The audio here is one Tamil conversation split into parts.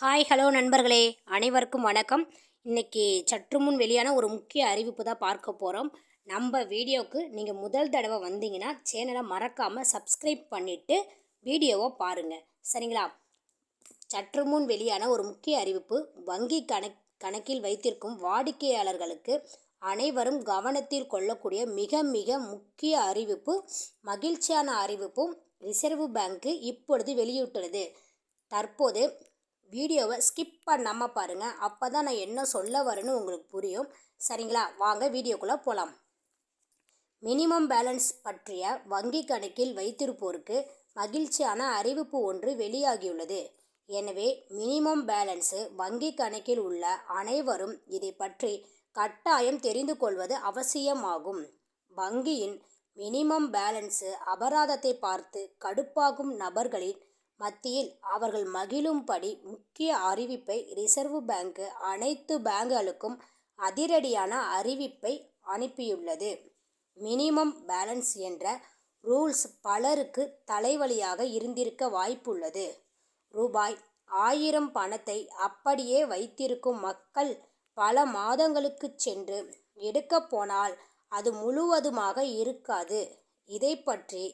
ஹாய் ஹலோ நண்பர்களே. அனைவருக்கும் வணக்கம். இன்றைக்கி சற்று முன் வெளியான ஒரு முக்கிய அறிவிப்பு தான் பார்க்க போகிறோம் நம்ம வீடியோவுக்கு நீங்கள் முதல் தடவை வந்தீங்கன்னா சேனலை மறக்காமல் சப்ஸ்கிரைப் பண்ணிவிட்டு வீடியோவை பாருங்கள் சரிங்களா? சற்று முன் வெளியான ஒரு முக்கிய அறிவிப்பு வங்கி கணக் கணக்கில் வைத்திருக்கும் வாடிக்கையாளர்களுக்கு அனைவரும் கவனத்தில் கொள்ளக்கூடிய மிக மிக முக்கிய அறிவிப்பு மகிழ்ச்சியான அறிவிப்பும் ரிசர்வ் பேங்க்கு இப்பொழுது வெளியிட்டுள்ளது. தற்போது வீடியோவை ஸ்கிப் பண்ணாமல் பாருங்கள் அப்போ தான் நான் என்ன சொல்ல வரேன்னு உங்களுக்கு புரியும். சரிங்களா? வாங்க வீடியோக்குள்ளே போகலாம் மினிமம் பேலன்ஸ் பற்றிய வங்கி கணக்கில் வைத்திருப்போருக்கு மகிழ்ச்சியான அறிவிப்பு ஒன்று வெளியாகியுள்ளது. எனவே மினிமம் பேலன்ஸு வங்கி கணக்கில் உள்ள அனைவரும் இதை பற்றி கட்டாயம் தெரிந்து கொள்வது அவசியமாகும். வங்கியின் மினிமம் பேலன்ஸு அபராதத்தை பார்த்து கடுப்பாகும் நபர்களின் மத்தியில் அவர்கள் மகிழும்படி முக்கிய அறிவிப்பை ரிசர்வ் பேங்க் அனைத்து பேங்குகளுக்கும் அதிரடியான அறிவிப்பை அனுப்பியுள்ளது. மினிமம் பேலன்ஸ் என்ற ரூல்ஸ் பலருக்கு தலைவலியாக இருந்திருக்க வாய்ப்புள்ளது. ரூபாய் ஆயிரம் பணத்தை அப்படியே வைத்திருக்கும் மக்கள் பல மாதங்களுக்கு சென்று எடுக்கப் போனால் அது முழுவதுமாக இருக்காது. இதை பற்றி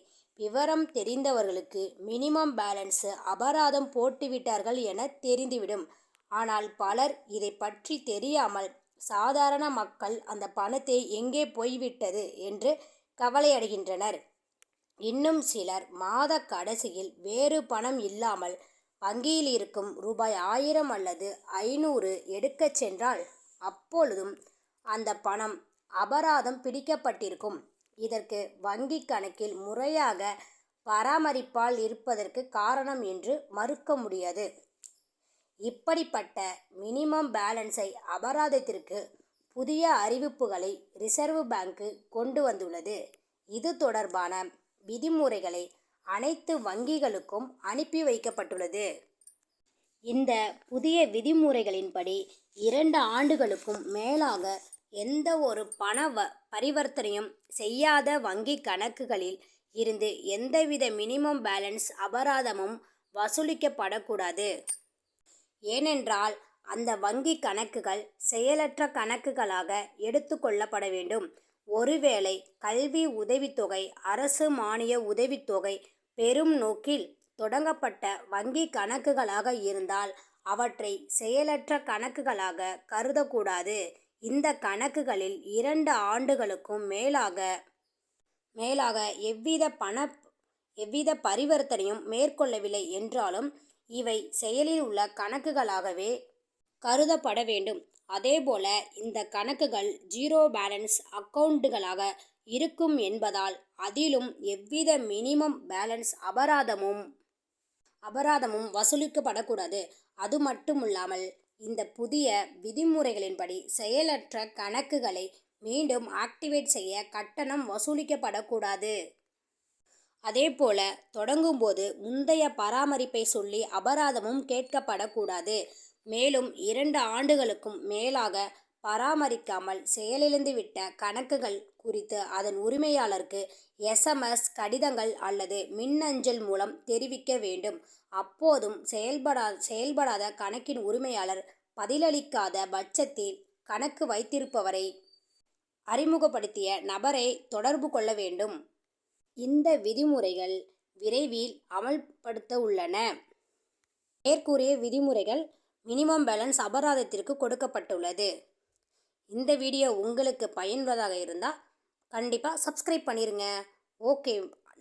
விவரம் தெரிந்தவர்களுக்கு மினிமம் பேலன்ஸ் அபராதம் போட்டுவிட்டார்கள் என தெரிந்துவிடும். ஆனால் பலர் இதை பற்றி தெரியாமல் சாதாரண மக்கள் அந்த பணத்தை எங்கே போய்விட்டது என்று கவலையடைகின்றனர். இன்னும் சிலர் மாத கடைசியில் வேறு பணம் இல்லாமல் வங்கியில் இருக்கும் ரூபாய் ஆயிரம் அல்லது ஐநூறு எடுக்கச் சென்றால் அப்பொழுதும் அந்த பணம் அபராதம் பிடிக்கப்பட்டிருக்கும். இதற்கு வங்கி கணக்கில் முறையாக பராமரிப்பால் இருப்பதற்கு காரணம் என்று மறுக்க முடியாது. இப்படிப்பட்ட மினிமம் பேலன்ஸை அபராதத்திற்கு புதிய அறிவிப்புகளை ரிசர்வ் பேங்க்கு கொண்டு வந்துள்ளது. இது தொடர்பான விதிமுறைகளை அனைத்து வங்கிகளுக்கும் அனுப்பி வைக்கப்பட்டுள்ளது. இந்த புதிய விதிமுறைகளின்படி இரண்டு ஆண்டுகளுக்கும் மேலாக எந்த ஒரு பண வ பரிவர்த்தனையும் செய்யாத வங்கி கணக்குகளில் இருந்து எந்தவித மினிமம் பேலன்ஸ் அபராதமும் வசூலிக்கப்படக்கூடாது. ஏனென்றால் அந்த வங்கி கணக்குகள் செயலற்ற கணக்குகளாக எடுத்துக்கொள்ளப்பட வேண்டும். ஒருவேளை கல்வி உதவித்தொகை அரசு மானிய உதவித்தொகை பெரும் நோக்கில் தொடங்கப்பட்ட வங்கி கணக்குகளாக இருந்தால் அவற்றை செயலற்ற கணக்குகளாக கருதக்கூடாது. இந்த கணக்குகளில் இரண்டு ஆண்டுகளுக்கும் மேலாக மேலாக எவ்வித பண எவ்வித பரிவர்த்தனையும் மேற்கொள்ளவில்லை என்றாலும் இவை செயலில் உள்ள கணக்குகளாகவே கருதப்பட வேண்டும். அதேபோல இந்த கணக்குகள் ஜீரோ பேலன்ஸ் அக்கவுண்டுகளாக இருக்கும் என்பதால் அதிலும் எவ்வித மினிமம் பேலன்ஸ் அபராதமும் அபராதமும் வசூலிக்கப்படக்கூடாது. அது மட்டுமில்லாமல் இந்த புதிய விதிமுறைகளின்படி செயலற்ற கணக்குகளை மீண்டும் ஆக்டிவேட் செய்ய கட்டணம் வசூலிக்கப்படக்கூடாது. அதேபோல தொடங்கும்போது முந்தைய பராமரிப்பை சொல்லி அபராதமும் கேட்கப்படக்கூடாது. மேலும் இரண்டு ஆண்டுகளுக்கும் மேலாக பராமரிக்காமல் செயலிழந்துவிட்ட கணக்குகள் குறித்து அதன் உரிமையாளருக்கு எஸ்எம்எஸ் கடிதங்கள் அல்லது மின்னஞ்சல் மூலம் தெரிவிக்க வேண்டும். அப்போதும் செயல்படா செயல்படாத கணக்கின் உரிமையாளர் பதிலளிக்காத பட்சத்தில் கணக்கு வைத்திருப்பவரை அறிமுகப்படுத்திய நபரை தொடர்பு கொள்ள வேண்டும். இந்த விதிமுறைகள் விரைவில் அமல்படுத்த உள்ளன. மேற்கூறிய விதிமுறைகள் மினிமம் பேலன்ஸ் அபராதத்திற்கு கொடுக்கப்பட்டுள்ளது. இந்த வீடியோ உங்களுக்கு பயனுள்ளதாக இருந்தால் கண்டிப்பாக சப்ஸ்கிரைப் பண்ணிடுங்க ஓகே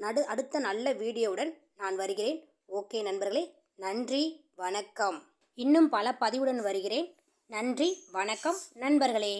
நடு அடுத்த நல்ல வீடியோவுடன் நான் வருகிறேன். ஓகே நண்பர்களே நன்றி வணக்கம். இன்னும் பல பதிவுடன் வருகிறேன். நன்றி வணக்கம் நண்பர்களே.